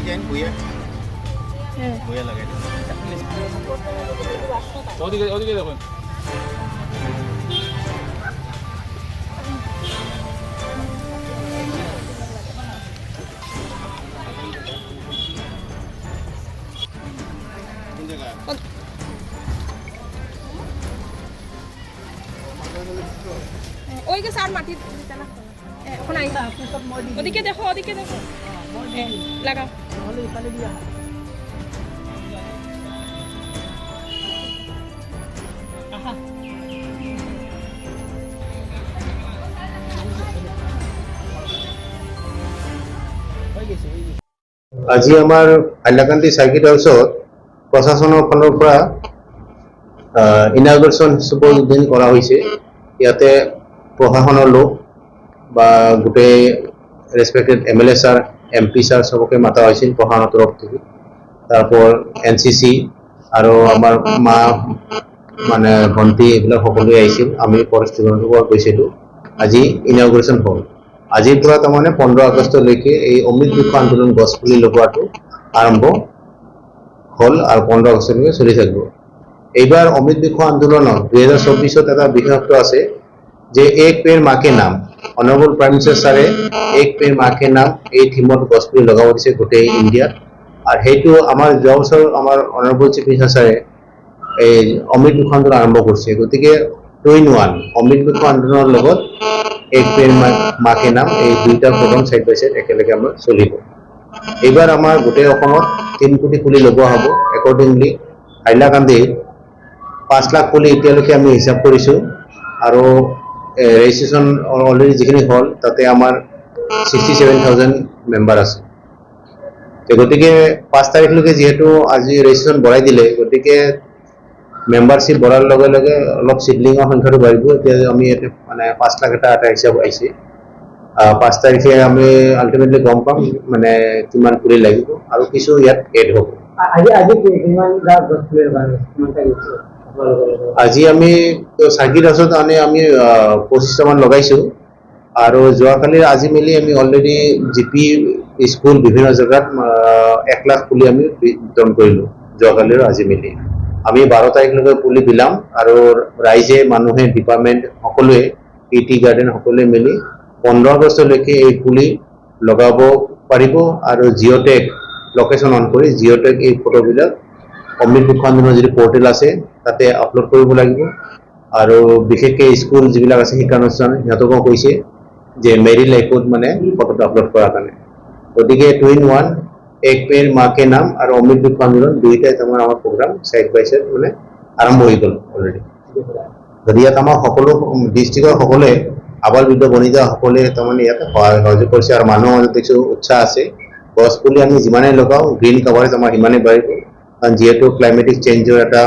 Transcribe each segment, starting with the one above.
again, Buya? Yeah. Buya lagay din. 어디 가 어디 가려고? 근데 가. ওই গেছে আর মাটি ওদিকে দেখো ওদিকে দেখো। লাগাও আজি আমাৰ হাইলাকান্দি চাৰ্কিট হাউচত প্ৰশাসনৰ ফালৰ পৰা ইনাগুৰেশ্যন শুভ উদ্বোধন কৰা হৈছে। ইয়াতে প্ৰশাসনৰ লোক বা গোটেই respected M L A sir M P sir চবকে মাতা হৈছিল প্ৰশাসনৰ তৰফ থেকে। তারপর এন চি চি আৰু আমাৰ মা মানে ভণ্টি এইবিলাক সকলোৱে আহিছিল। আমি ফৰেষ্ট ডিপাৰ্টমেণ্টৰ পৰা গৈছিলোঁ। আজি ইনাগুৰেশ্যন হ'ল আজিৰ পৰা তাৰমানে পোন্ধৰ আগষ্টলৈকে এই অমৃত বৃক্ষ আন্দোলন গছপুলি লগোৱাটো আৰম্ভ হ'ল আৰু পোন্ধৰ আগষ্টলৈকে চলি থাকিব। এইবাৰ অমৃত বৃক্ষ আন্দোলনত দুহেজাৰ চৌবিছত এটা বিশেষত্ব আছে। যে এক পেৰ মাকে নাম। অনাৰেবল প্ৰাইম মিনিষ্টাৰ ছাৰে এক পেৰ মাকে নাম এই থিমত গছপুলি লগাব দিছে গোটেই ইণ্ডিয়াত। আৰু সেইটো আমাৰ যোৱা বছৰ আমাৰ অনাৰেবল চিফ মিনিষ্টাৰ ছাৰে এই অমৃত বৃক্ষ আন্দোলন আৰম্ভ কৰিছে। গতিকে টু ইন ওৱান, অমৃত বৃক্ষ আন্দোলনৰ লগত এক পেৰ মাকে নাম এই দুইটা প্ৰগ্ৰাম চাইড বাই চাইড একেলগে আমাৰ চলিব। এইবাৰ আমাৰ গোটেই অসমত তিনি কোটি পুলি লগোৱা হ'ব। একৰ্ডিংলি হাইলাকান্দিত পাঁচ লাখ পুলি এতিয়ালৈকে আমি হিচাপ কৰিছোঁ। আৰু ৰেজিষ্ট্ৰেশ্যন অলৰেডি যিখিনি হ'ল তাতে আমাৰ ছিক্সটি ছেভেন থাউজেণ্ড মেম্বাৰ আছে গতিকে পাঁচ তাৰিখলৈকে যিহেতু আজি ৰেজিষ্ট্ৰেশ্যন বঢ়াই দিলে গতিকে মেম্বাৰশ্বিপ বঢ়াৰ লগে লগে অলপ চিডলিঙৰ সংখ্যাটো বাঢ়িব এতিয়া আমি ইয়াতে মানে পাঁচ লাখ এটা এটা হিচাপ আহিছে আহ, পাঁচ তাৰিখে আমি আল্টিমেটলি গম পাম মানে কিমান পুলি লাগিব আৰু কিছু ইয়াত এড হ'ব আজি আমি চাৰ্কিট হাউচত আনি আমি পঁচিছটামান লগাইছোঁ। আৰু যোৱাকালি আজি মিলি আমি অলৰেডি জি পি স্কুল বিভিন্ন জেগাত এক লাখ পুলি আমি বিতৰণ কৰিলোঁ যোৱাকালি আৰু আজি মিলি। আমি বাৰ তাৰিখলৈকে পুলি বিলাম আৰু ৰাইজে, মানুহে ডিপাৰ্টমেণ্ট সকলোৱে পি টি গাৰ্ডেন সকলোৱে মিলি পোন্ধৰ আগষ্টলৈকে এই পুলি লগাব পাৰিব আৰু জিঅ'টেক লোকেশ্যন অন কৰি জিঅ'টেক এই ফটোবিলাক বৃক্ষ আন্দোলনৰ যিটো পৰ্টেল আছে, তাতে আপলোড কৰিব লাগিব। আৰু বিশেষকৈ স্কুল যিবিলাক আছে, শিক্ষানুষ্ঠান, সিহঁতকো কৈছে যে মেৰি লাইফত মানে ফটোটো আপলোড কৰাৰ কাৰণে। গতিকে টু ইন ওৱান এক পেৰ মাকে নাম আৰু অমৃত বৃক্ষ আন্দোলন দুয়োটাই তাৰমানে আমাৰ প্ৰগ্ৰাম চাইড বাই চাইড মানে আৰম্ভ হৈ গ'ল অলৰেডি গতিকে ইয়াত আমাৰ সকলো ডিষ্ট্ৰিক্টৰ সকলোৱে আবাল বৃদ্ধ বনিতা সকলোৱে তাৰমানে ইয়াতে সহায়, সহযোগ কৰিছে আৰু মানুহৰ মাজত দেখিছোঁ উৎসাহ আছে। গছ পুলি আমি যিমানেই লগাওঁ গ্ৰীণ কাভাৰেজ আমাৰ সিমানেই বাঢ়িব। কাৰণ যিহেতু ক্লাইমেটিক চেঞ্জৰ এটা,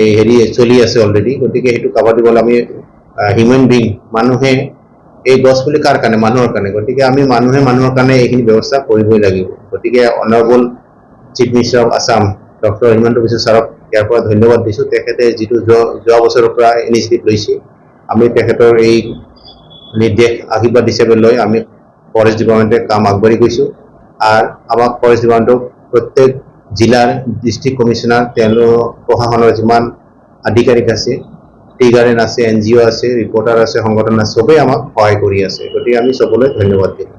এই হেৰি চলি আছে অলৰেডি গতিকে সেইটো কাভাৰ দিবলৈ আমি হিউমেন বিং মানুহে এই গছ পুলি কাৰ কাৰণে? মানুহৰ কাৰণে। গতিকে আমি মানুহে মানুহৰ কাৰণে এইখিনি ব্যৱস্থা কৰিবই লাগিব। গতিকে honourable chief minister of Assam doctor Himanta Biswa ছাৰক ইয়াৰ পৰা ধন্যবাদ দিছোঁ। তেখেতে যিটো যোৱা যোৱা বছৰৰ পৰা ইনিচিয়েটিভ লৈছে, আমি তেখেতৰ এই নিৰ্দেশ আশীৰ্বাদ হিচাপে লৈ আমি ফৰেষ্ট ডিপাৰ্টমেণ্টে কাম আগবাঢ়ি গৈছোঁ। আৰু আমাক ফৰেষ্ট ডিপাৰ্টমেণ্টক প্ৰত্যেক জিলাৰ ডিষ্ট্ৰিক্ট কমিশ্যনাৰ তেওঁলোক প্ৰশাসনৰ যিমান আধিকাৰিক আছে টি গাৰ্ডেন আছে এন জি অ' আছে, ৰিপৰ্টাৰ আছে, সংগঠন আছে, চবেই আমাক সহায় কৰি আছে। গতিকে আমি চবলৈ ধন্যবাদ দিম।